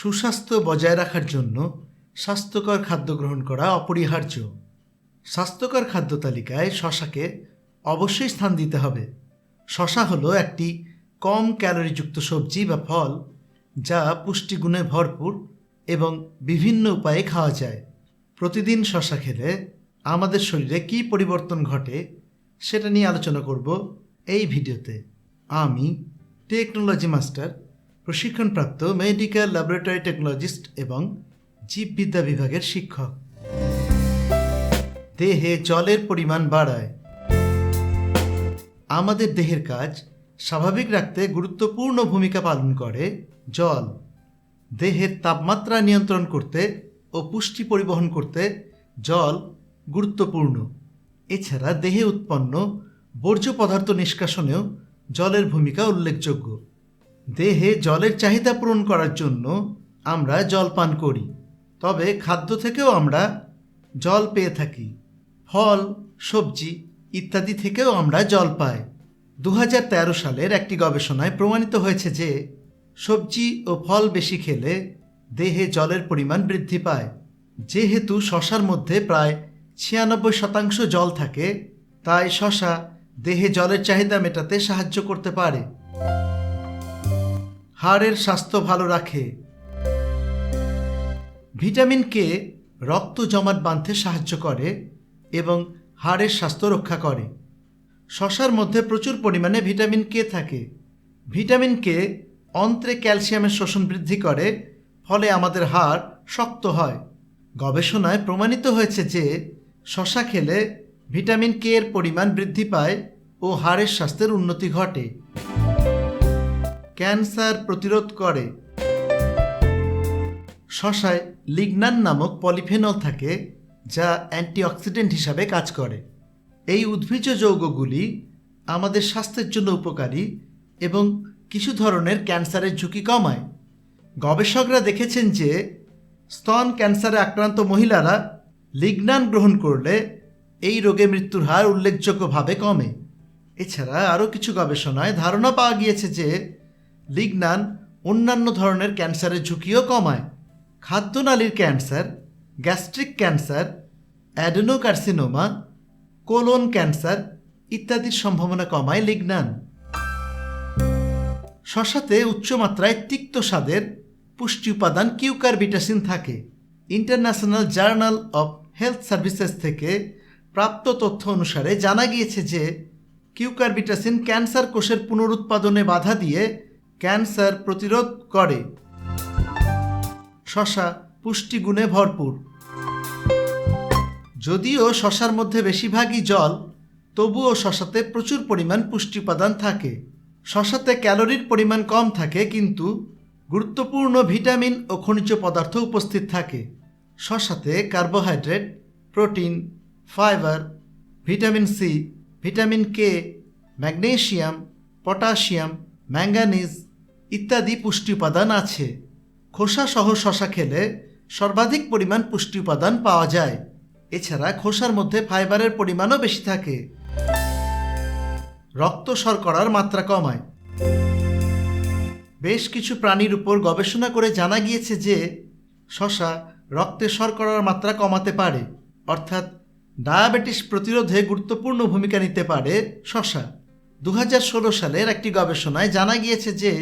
সুস্বাস্থ্য বজায় রাখার জন্য স্বাস্থ্যকর খাদ্য গ্রহণ করা অপরিহার্য। স্বাস্থ্যকর খাদ্য তালিকায় শশাকে অবশ্যই স্থান দিতে হবে। শশা হলো একটি কম ক্যালোরিযুক্ত সবজি বা ফল যা পুষ্টিগুণে ভরপুর এবং বিভিন্ন উপায়ে খাওয়া যায়। প্রতিদিন শশা খেলে আমাদের শরীরে কী পরিবর্তন ঘটে সেটা নিয়ে আলোচনা করব এই ভিডিওতে। আমি টেকনোলজি মাস্টার প্রশিক্ষণপ্রাপ্ত মেডিকেল ল্যাবরেটরি টেকনোলজিস্ট এবং জীববিদ্যা বিভাগের শিক্ষক। দেহে জলের পরিমাণ বাড়ায়। আমাদের দেহের কাজ স্বাভাবিক রাখতে গুরুত্বপূর্ণ ভূমিকা পালন করে জল। দেহের তাপমাত্রা নিয়ন্ত্রণ করতে ও পুষ্টি পরিবহন করতে জল গুরুত্বপূর্ণ। এছাড়া দেহে উৎপন্ন বর্জ্য পদার্থ নিষ্কাশনেও জলের ভূমিকা উল্লেখযোগ্য। দেহে জলের চাহিদা পূরণ করার জন্য আমরা জল পান করি। তবে খাদ্য থেকেও আমরা জল পেয়ে থাকি। ফল, সবজি ইত্যাদি থেকেও আমরা জল পাই। দু হাজার তেরো সালের একটি গবেষণায় প্রমাণিত হয়েছে যে সবজি ও ফল বেশি খেলে দেহে জলের পরিমাণ বৃদ্ধি পায়। যেহেতু শশার মধ্যে প্রায় ছিয়ানব্বই শতাংশ জল থাকে, তাই শশা দেহে জলের চাহিদা মেটাতে সাহায্য করতে পারে। হাড়ের স্বাস্থ্য ভালো রাখে। ভিটামিন কে রক্ত জমাট বাঁধতে সাহায্য করে এবং হাড়ের স্বাস্থ্য রক্ষা করে। শশার মধ্যে প্রচুর পরিমাণে ভিটামিন কে থাকে। ভিটামিন কে অন্ত্রে ক্যালসিয়ামের শোষণ বৃদ্ধি করে, ফলে আমাদের হাড় শক্ত হয়। গবেষণায় প্রমাণিত হয়েছে যে শশা খেলে ভিটামিন কে এর পরিমাণ বৃদ্ধি পায় ও হাড়ের স্বাস্থ্যের উন্নতি ঘটে। ক্যান্সার প্রতিরোধ করে। শশায় লিগনান নামক পলিফেনল থাকে, যা অ্যান্টিঅক্সিডেন্ট হিসাবে কাজ করে। এই উদ্ভিজ্জ যৌগগুলি আমাদের স্বাস্থ্যের জন্য উপকারী এবং কিছু ধরনের ক্যান্সারের ঝুঁকি কমায়। গবেষকরা দেখেছেন যে, স্তন ক্যান্সারে আক্রান্ত মহিলারা লিগনান গ্রহণ করলে এই রোগে মৃত্যুর হার উল্লেখযোগ্যভাবে কমে। এছাড়া আরও কিছু গবেষণায় ধারণা পাওয়া গিয়েছে যে লিগনান অন্যান্য ধরনের ক্যান্সারের ঝুঁকিও কমায়। খাদ্যনালীর cancer, gastric cancer, adenocarcinoma, colon cancer ইত্যাদির সম্ভাবনা কমায় লিগনান শশাতে উচ্চমাত্রায় তিক্ত স্বাদের পুষ্টি উপাদান কিউকার বিটাসিন থাকে। International journal of health services থেকে প্রাপ্ত তথ্য অনুসারে জানা গিয়েছে যে কিউকার বিটাসিন ক্যান্সার কোষের পুনরুৎপাদনে বাধা দিয়ে ক্যান্সার প্রতিরোধ করে। শশা পুষ্টিগুণে ভরপুর। যদিও শশার মধ্যে বেশিরভাগই জল, তবুও শশাতে প্রচুর পরিমাণ পুষ্টি উপাদান থাকে। শশাতে ক্যালোরির পরিমাণ কম থাকে, কিন্তু গুরুত্বপূর্ণ ভিটামিন ও খনিজ পদার্থ উপস্থিত থাকে। শশাতে carbohydrate, protein, fibre, vitamin C, vitamin K, magnesium, potassium, manganese ইত্যাদি পুষ্টি উপাদান আছে। খোসা সহ শশা খেলে সর্বাধিক পরিমাণ পুষ্টি উপাদান পাওয়া যায়। এছাড়া খোসার মধ্যে ফাইবারের পরিমাণও বেশি থাকে। রক্ত শর্করার মাত্রা কমায়। বেশ কিছু প্রাণীর উপর গবেষণা করে জানা গিয়েছে যে শশা রক্তে শর্করার মাত্রা কমাতে পারে, অর্থাৎ ডায়াবেটিস প্রতিরোধে গুরুত্বপূর্ণ ভূমিকা নিতে পারে শশা। দু হাজার ষোলো সালের একটি গবেষণায় জানা গিয়েছে যে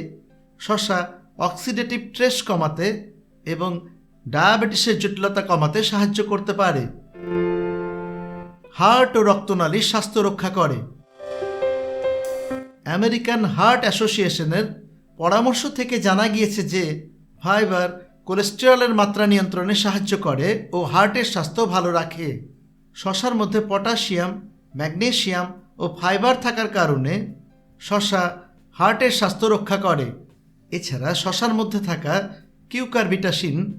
শশা অক্সিডেটিভ ট্রেস কমাতে এবং ডায়াবেটিসের জটিলতা কমাতে সাহায্য করতে পারে। হার্ট ও রক্তনালীর স্বাস্থ্য রক্ষা করে। আমেরিকান হার্ট অ্যাসোসিয়েশনের পরামর্শ থেকে জানা গিয়েছে যে, ফাইবার কোলেস্টেরলের মাত্রা নিয়ন্ত্রণে সাহায্য করে ও হার্টের স্বাস্থ্য ভালো রাখে। শশার মধ্যে পটাশিয়াম, ম্যাগনেশিয়াম ও ফাইবার থাকার কারণে শশা হার্টের স্বাস্থ্য রক্ষা করে। এছাড়া শশার মধ্যে থাকা কিউকারবিটাসিন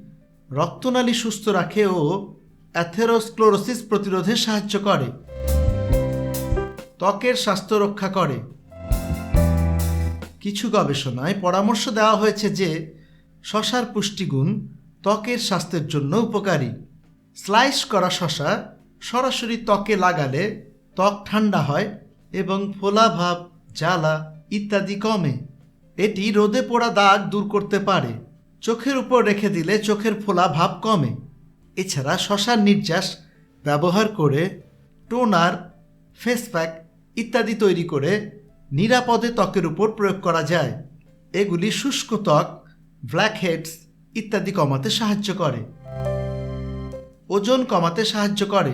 রক্তনালী সুস্থ রাখে ও অ্যাথেরোস্ক্লোরোসিস প্রতিরোধে সাহায্য করে। ত্বকের স্বাস্থ্য রক্ষা করে। কিছু গবেষণায় পরামর্শ দেওয়া হয়েছে যে শশার পুষ্টিগুণ ত্বকের স্বাস্থ্যের জন্য উপকারী। স্লাইস করা শশা সরাসরি ত্বকে লাগালে ত্বক ঠান্ডা হয় এবং ফোলাভাব জ্বালা ইত্যাদি কমে। এটি রোদে পোড়া দাগ দূর করতে পারে। চোখের উপর রেখে দিলে চোখের ফোলা ভাব কমে। এছাড়া শশার নির্যাস ব্যবহার করে টোনার ফেস প্যাক ইত্যাদি তৈরি করে নিরাপদে ত্বকের উপর প্রয়োগ করা যায়। এগুলি শুষ্ক ত্বক, ব্ল্যাক হেডস ইত্যাদি কমাতে সাহায্য করে। ওজন কমাতে সাহায্য করে।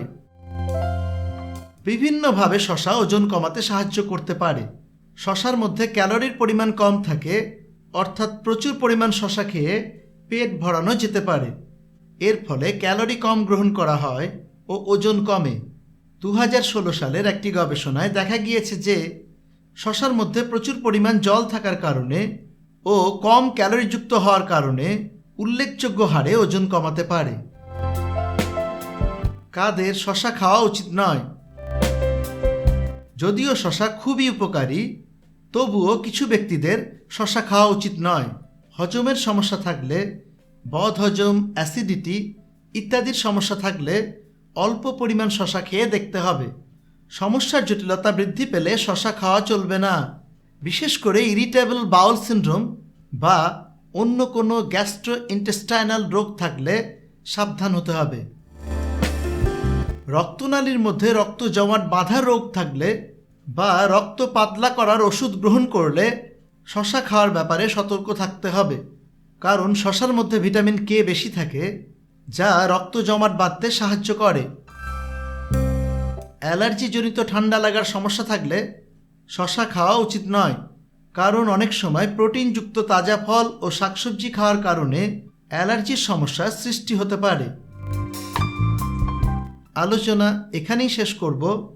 বিভিন্নভাবে শশা ওজন কমাতে সাহায্য করতে পারে। শশার মধ্যে ক্যালোরির পরিমাণ কম থাকে, অর্থাৎ প্রচুর পরিমাণ শশা খেয়ে পেট ভরানো যেতে পারে। এর ফলে ক্যালোরি কম গ্রহণ করা হয় ও ওজন কমে। দু হাজার ষোলো সালের একটি গবেষণায় দেখা গিয়েছে যে, শশার মধ্যে প্রচুর পরিমাণ জল থাকার কারণে ও কম ক্যালোরিযুক্ত হওয়ার কারণে উল্লেখযোগ্য হারে ওজন কমাতে পারে। কাদের শশা খাওয়া উচিত নয়। যদিও শশা খুবই উপকারী তবুও কিছু ব্যক্তিদের শশা খাওয়া উচিত নয়। হজমের সমস্যা থাকলে, বদহজম, অ্যাসিডিটি ইত্যাদির সমস্যা থাকলে অল্প পরিমাণ শশা খেয়ে দেখতে হবে। সমস্যার জটিলতা বৃদ্ধি পেলে শশা খাওয়া চলবে না। বিশেষ করে ইরিটেবল বাউল সিনড্রোম বা অন্য কোনো গ্যাস্ট্রো ইন্টেস্টাইনাল রোগ থাকলে সাবধান হতে হবে। রক্তনালীর মধ্যে রক্ত জমাট বাঁধা রোগ থাকলে বা রক্ত পাতলা করার ওষুধ গ্রহণ করলে শশা খাওয়ার ব্যাপারে সতর্ক থাকতে হবে। কারণ শশার মধ্যে ভিটামিন কে বেশি থাকে, যা রক্ত জমাট বাঁধতে সাহায্য করে। অ্যালার্জিজনিত ঠান্ডা লাগার সমস্যা থাকলে শশা খাওয়া উচিত নয়, কারণ অনেক সময় প্রোটিনযুক্ত তাজা ফল ও শাকসবজি খাওয়ার কারণে অ্যালার্জির সমস্যার সৃষ্টি হতে পারে। আলোচনা এখানেই শেষ করব।